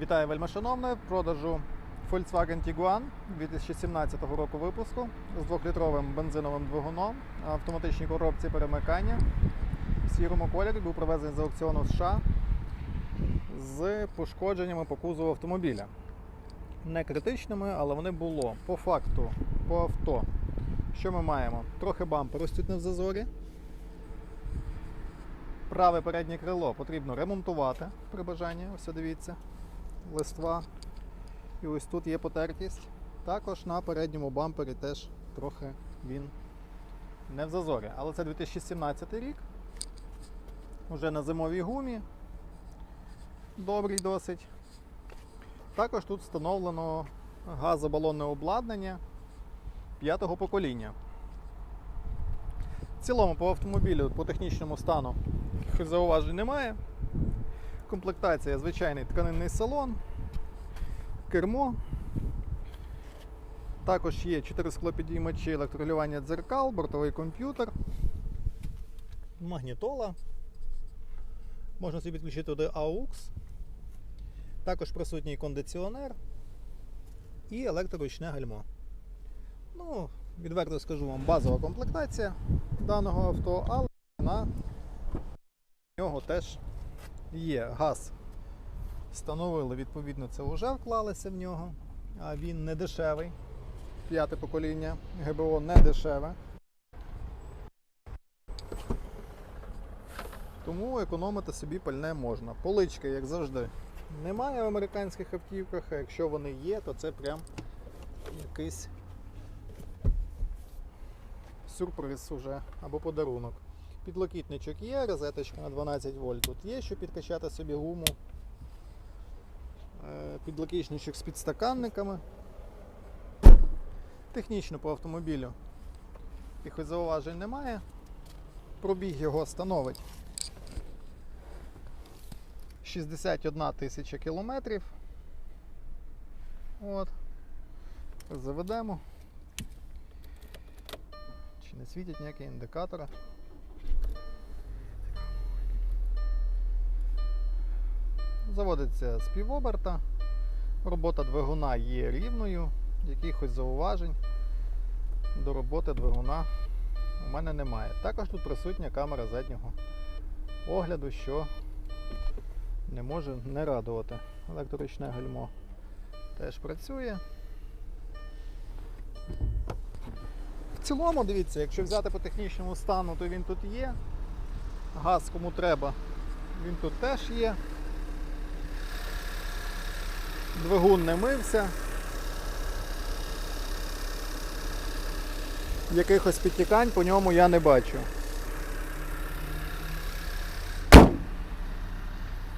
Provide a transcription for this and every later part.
Вітаю вельмишановне в продажу Volkswagen Tiguan 2017 року випуску з 2-літровим бензиновим двигуном, автоматичній коробці перемикання в сірому кольорі був привезений з аукціону США з пошкодженнями по кузову автомобіля. Не критичними, але вони було. По факту, по авто. Що ми маємо? Трохи бампер не в зазорі. Праве переднє крило потрібно ремонтувати при бажанні. Ось дивіться. Листва. І ось тут є потертість. Також на передньому бампері теж трохи він не в зазорі. Але це 2017 рік. Уже на зимовій гумі. Добрий досить. Також тут встановлено газобалонне обладнання п'ятого покоління. В цілому по автомобілю по технічному стану зауважень немає. Комплектація звичайний тканинний салон, кермо. Також є 4 склопідіймачі електролювання дзеркал, бортовий комп'ютер, магнітола. Можна собі підключити туди AUX. Також присутній кондиціонер і електроручне гальмо. Ну, відверто скажу вам, базова комплектація даного авто, але на нього теж є газ. Встановили, відповідно, це вже вклалися в нього, а він не дешевий. П'яте покоління ГБО не дешеве. Тому економити собі пальне можна. Полички, як завжди, немає в американських автівках, а якщо вони є, то це прям якийсь сюрприз уже або подарунок. Підлокітничок є, розеточка на 12 вольт тут є, щоб підкачати собі гуму. Е, Підлокітничок з підстаканниками. Технічно по автомобілю якихось зауважень немає. Пробіг його становить 61 тисяча кілометрів. От. Заведемо. Чи не світять ніякі індикатори? Заводиться з півоберта. Робота двигуна є рівною, якихось зауважень до роботи двигуна у мене немає. Також тут присутня камера заднього огляду, що не може не радувати. Електроручне гальмо теж працює. В цілому, дивіться, якщо взяти по технічному стану, то він тут є. Газ кому треба, він тут теж є. Двигун не мився. Якихось підтікань по ньому я не бачу.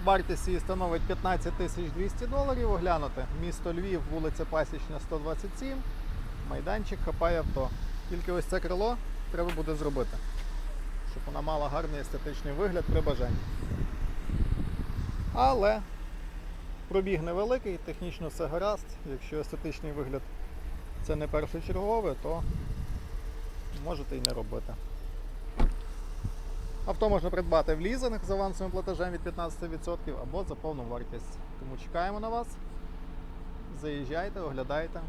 Вартість її становить 15 200 доларів. Оглянути місто Львів, вулиця Пасічна, 127. Майданчик хапає авто. Тільки ось це крило треба буде зробити, щоб вона мала гарний естетичний вигляд при бажанні. Але пробіг невеликий, технічно все гаразд. Якщо естетичний вигляд це не першочергове, то можете і не робити. Авто можна придбати в лізинг з авансовим платежем від 15% або за повну вартість. Тому чекаємо на вас. Заїжджайте, оглядайте,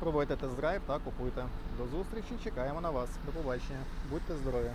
пробуйте тест-драйв та купуйте. До зустрічі, чекаємо на вас. До побачення. Будьте здорові!